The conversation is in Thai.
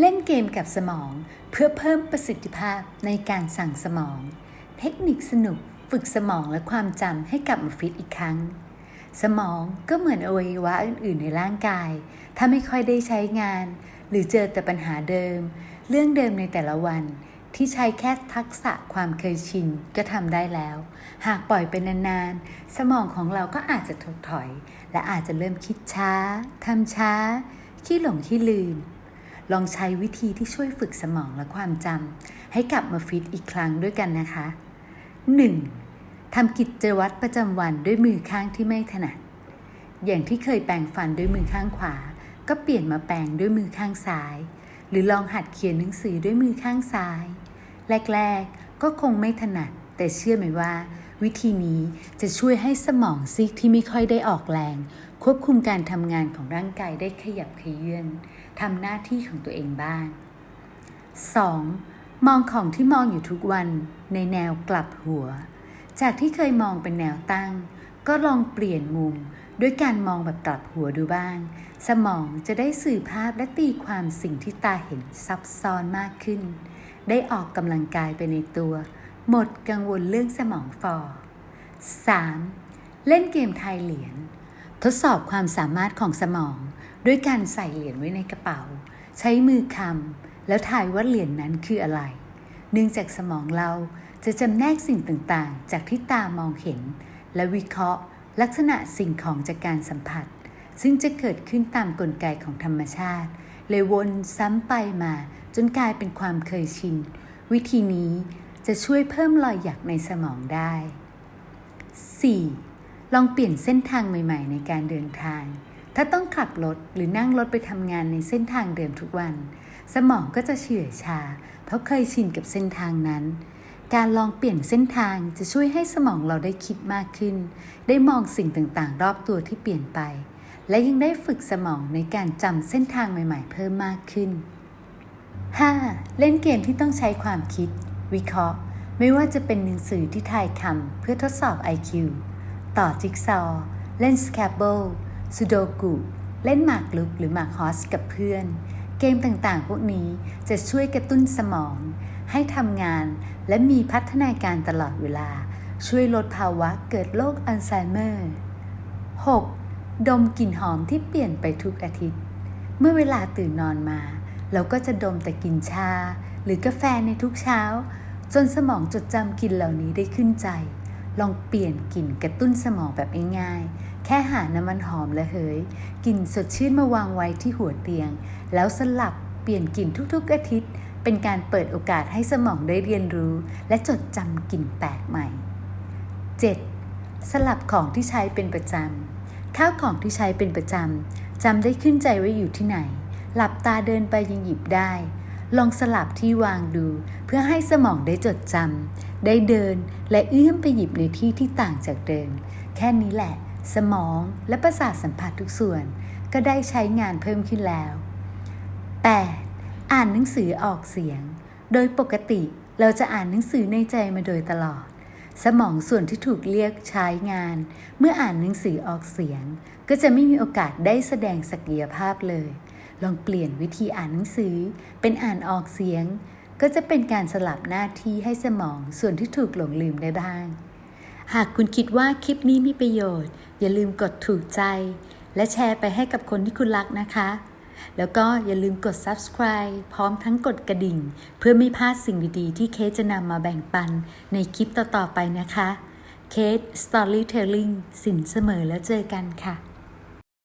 เล่นเกมกับสมอง เพื่อเพิ่มประสิทธิภาพในการสั่งสมอง เทคนิคสนุกฝึกสมองและความจำให้กลับมาฟิตอีกครั้ง สมองก็เหมือนอวัยวะอื่น ๆ ในร่างกาย ถ้าไม่ค่อยได้ใช้งาน หรือเจอแต่ปัญหาเดิม เรื่องเดิมในแต่ละวัน ที่ใช้แค่ทักษะความเคยชินก็ทำได้แล้ว หากปล่อยไปนานๆ สมองของเราก็อาจจะถดถอย และอาจจะเริ่มคิดช้าทำช้า ขี้หลงขี้ลืม ลองใช้วิธีที่ช่วยฝึกสมองและความจำให้กลับมาฟิตอีกครั้งด้วยกันนะคะ 1. ทำกิจวัตรประจำวันด้วยมือข้างที่ไม่ถนัด อย่างที่เคยแปรงฟันด้วยมือข้างขวา ก็เปลี่ยนมาแปรงด้วยมือข้างซ้าย หรือลองหัดเขียนหนังสือด้วยมือข้างซ้าย แรกๆ ก็คงไม่ถนัด แต่เชื่อไหมว่า วิธีนี้จะช่วยให้สมองซีกที่ไม่ค่อยได้ออกแรง ควบคุมการทำงานของร่างกายได้ขยับขยื่นทำหน้าที่ของตัวเองบ้าง 2. มองของที่มองอยู่ทุกวันในแนวกลับหัว จากที่เคยมองเป็นแนวตั้ง ก็ลองเปลี่ยนมุมด้วยการมองแบบกลับหัวดูบ้าง สมองจะได้สื่อภาพและตีความสิ่งที่ตาเห็นซับซ้อนมากขึ้น ได้ออกกำลังกายไปในตัว หมดกังวลเรื่องสมองฟอ 3. เล่นเกมทายเหรียญ ทดสอบความสามารถของสมอง ด้วยการใส่เหรียญไว้ในกระเป๋า ใช้มือคำแล้วทายว่าเหรียญนนั้นคืออะไร เนื่องจากสมองเราจะจำแนกสิ่งต่างๆ จากที่ตามองเห็น และวิเคราะห์ ลักษณะสิ่งของจากการสัมผัส ซึ่งจะเกิดขึ้นตามกลไกของธรรมชาติ เลยวนซ้ำไปมาจนกลายเป็นความเคยชิน วิธีนี้จะช่วยเพิ่มรอยหยักในสมองได้ 4. ลองเปลี่ยนเส้นทางใหม่ ๆ ในการเดินทาง ถ้าต้องขับรถหรือนั่งรถไปทำงานในเส้นทางเดิมทุกวัน สมองก็จะเฉื่อยชา เพราะเคยชินกับเส้นทางนั้น การลองเปลี่ยนเส้นทางจะช่วยให้สมองเราได้คิดมากขึ้น ได้มองสิ่งต่างๆ รอบตัวที่เปลี่ยนไป และยังได้ฝึกสมองในการจำเส้นทางใหม่ ๆ เพิ่มมากขึ้น 5. เล่นเกมที่ต้องใช้ความคิด วิเคราะห์ ไม่ว่าจะเป็นหนังสือที่ทายคำเพื่อทดสอบ IQ ต่อจิ๊กซอเล่นสแครบเบิลซูโดกุเล่นหมากลุกหรือหมากฮอสกับเพื่อน เกมต่างๆ พวกนี้จะช่วยกระตุ้นสมอง ให้ทำงานและมีพัฒนาการตลอดเวลา ช่วยลดภาวะเกิดโรคอัลไซเมอร์ 6. ดมกลิ่นหอมที่เปลี่ยนไปทุกอาทิตย์ เมื่อเวลาตื่นนอนมา เราก็จะดมแต่กลิ่นชา หรือกาแฟในทุกเช้า จนสมองจดจำกลิ่นเหล่านี้ได้ขึ้นใจ ลองเปลี่ยนกลิ่นกระตุ้นสมองแบบง่ายๆ แค่หาน้ำมันหอมระเหยกลิ่นสดชื่นมาวางไว้ที่หัวเตียง แล้วสลับเปลี่ยนกลิ่นทุกๆ อาทิตย์ เป็นการเปิดโอกาสให้สมองได้เรียนรู้ และจดจำกลิ่นแปลกใหม่ 7. สลับของที่ใช้เป็นประจำข้าวของที่ใช้เป็นประจำจำได้ขึ้นใจว่าอยู่ที่ไหน หลับตาเดินไปยังหยิบได้ ลองสลับที่วางดู เพื่อให้สมองได้จดจำได้เดินและเอื้อมไปหยิบในที่ที่ต่างจากเดิม แค่นี้แหละ สมองและประสาทสัมผัสทุกส่วน ก็ได้ใช้งานเพิ่มขึ้นแล้ว 8. อ่านหนังสือออกเสียง โดยปกติเราจะอ่านหนังสือในใจมาโดยตลอด สมองส่วนที่ถูกเรียกใช้งาน เมื่ออ่านหนังสือออกเสียง ก็จะไม่มีโอกาสได้แสดงศักยภาพเลย ลองเปลี่ยนวิธีอ่านหนังสือ เป็นอ่านออกเสียง ก็จะเป็นการสลับหน้าที่ให้สมองส่วนที่ถูกหลงลืมได้บ้าง หากคุณคิดว่าคลิปนี้มีประโยชน์ อย่าลืมกดถูกใจ และแชร์ไปให้กับคนที่คุณรักนะคะ แล้วก็อย่าลืมกด subscribe พร้อมทั้งกดกระดิ่ง เพื่อไม่พลาดสิ่งดีๆ ที่เคสจะนำมาแบ่งปันในคลิปต่อๆไปนะคะเคส Storytelling สินเสมอแล้วเจอกันค่ะ